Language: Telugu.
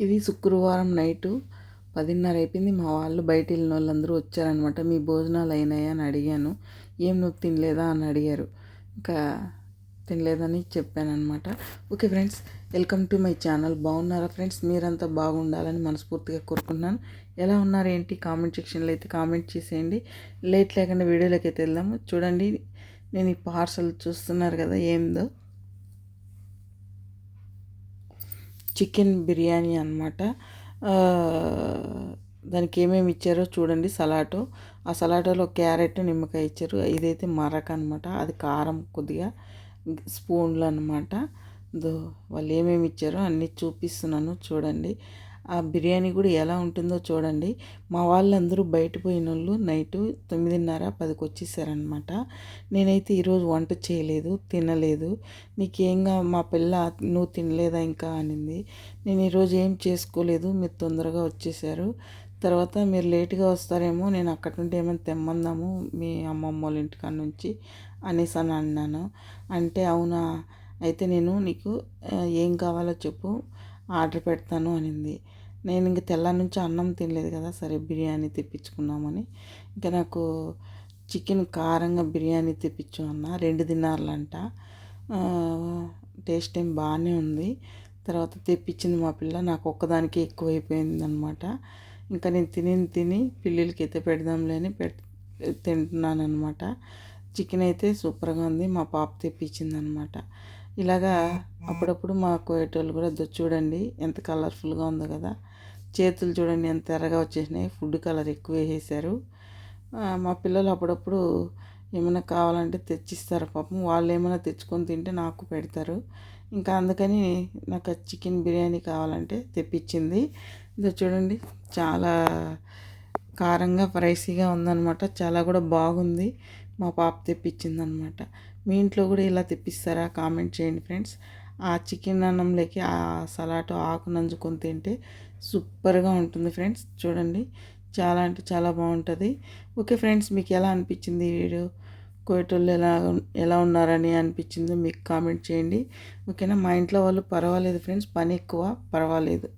ఇది శుక్రవారం నైటు పదిన్నర అయిపోయింది. మా వాళ్ళు బయట వెళ్ళిన వాళ్ళందరూ వచ్చారనమాట మీ భోజనాలు అయినాయా అని అడిగాను. ఏం నువ్వు తినలేదా? అని అడిగారు. ఇంకా తినలేదని చెప్పానమాట okay friends welcome to my channel. బాగున్నారా ఫ్రెండ్స్? మీరంతా బాగుండాలని మనస్ఫూర్తిగా కోరుకుంటున్నాను. ఎలా ఉన్నారు? ఏంటి? కామెంట్ సెక్షన్లో అయితే కామెంట్ చేసేయండి. లేట్ లేకుండా వీడియోలోకి అయితే వెళ్దాము. చూడండి నేను ఈ పార్సల్ చూస్తున్నారు కదా ఏందో. చికెన్ బిర్యానీ అనమాట దానికి ఏమేమి ఇచ్చారో చూడండి సలాటో. ఆ సలాటోలో క్యారెట్ నిమ్మకాయ ఇచ్చారు. ఇదైతే మరక అనమాట అది కారం కొద్దిగా స్పూన్లు అనమాట వాళ్ళు ఏమేమి ఇచ్చారో అన్నీ చూపిస్తున్నాను చూడండి. ఆ బిర్యానీ కూడా ఎలా ఉంటుందో చూడండి. మా వాళ్ళందరూ బయట పోయిన వాళ్ళు నైటు తొమ్మిదిన్నర పదికి వచ్చేసారనమాట నేనైతే ఈరోజు వంట చేయలేదు తినలేదు. నీకేంగా మా పిల్ల నువ్వు తినలేదా ఇంకా? అనింది. నేను ఈరోజు ఏం చేసుకోలేదు మీరు తొందరగా వచ్చేసారు. తర్వాత మీరు లేట్గా వస్తారేమో నేను అక్కడి నుండి ఏమైనా తెమ్మందాము మీ అమ్మమ్మ వాళ్ళ ఇంటికాడ నుంచి అనేసి అని అన్నాను. అంటే అవునా అయితే నేను నీకు ఏం కావాలో చెప్పు. ఆర్డర్ పెడతాను అనింది. నేను ఇంక తెల్ల నుంచి అన్నం తినలేదు కదా సరే బిర్యానీ తెప్పించుకున్నామని ఇంకా నాకు చికెన్ కారంగా బిర్యానీ తెప్పించు అన్న రెండు తినాలంట. టేస్ట్ ఏం బాగానే ఉంది. తర్వాత తెప్పించింది మా పిల్ల నాకు ఒక్కదానికి ఎక్కువైపోయింది అనమాట ఇంకా నేను తిని తిని పిల్లలకి అయితే పెడదాంలే అని పెట్ తింటున్నాను అనమాట చికెన్ అయితే సూపర్గా ఉంది మా పాప తెప్పించింది అనమాట ఇలాగా అప్పుడప్పుడు మా కోయేటోళ్ళు కూడా చూడండి ఎంత కలర్ఫుల్గా ఉందో కదా. చేతులు చూడండి ఎంత ఎర్రగా వచ్చేసినాయి. ఫుడ్ కలర్ ఎక్కువ వేసేసారు మా పిల్లలు అప్పుడప్పుడు ఏమైనా కావాలంటే తెచ్చిస్తారు పాపం. వాళ్ళు ఏమైనా తెచ్చుకొని తింటే నాకు పెడతారు. ఇంకా అందుకని నాకు చికెన్ బిర్యానీ కావాలంటే తెప్పించింది. ఇది చూడండి చాలా కారంగా ఫ్రైసీగా ఉందన్నమాట. చాలా కూడా బాగుంది. మా పాప తెప్పించింది అనమాట మీ ఇంట్లో కూడా ఇలా తెప్పిస్తారా? కామెంట్ చేయండి ఫ్రెండ్స్. ఆ చికెన్ అన్నంలోకి ఆ సలాటో ఆకు నంజుకొని తింటే సూపర్గా ఉంటుంది ఫ్రెండ్స్. చూడండి. చాలా అంటే చాలా బాగుంటుంది. ఓకే ఫ్రెండ్స్ మీకు ఎలా అనిపించింది ఈ వీడియో? కోయటోళ్ళు ఎలా ఎలా ఉన్నారని అనిపించిందో మీకు కామెంట్ చేయండి. ఓకేనా? మా ఇంట్లో వాళ్ళు పర్వాలేదు ఫ్రెండ్స్. పని ఎక్కువ పర్వాలేదు.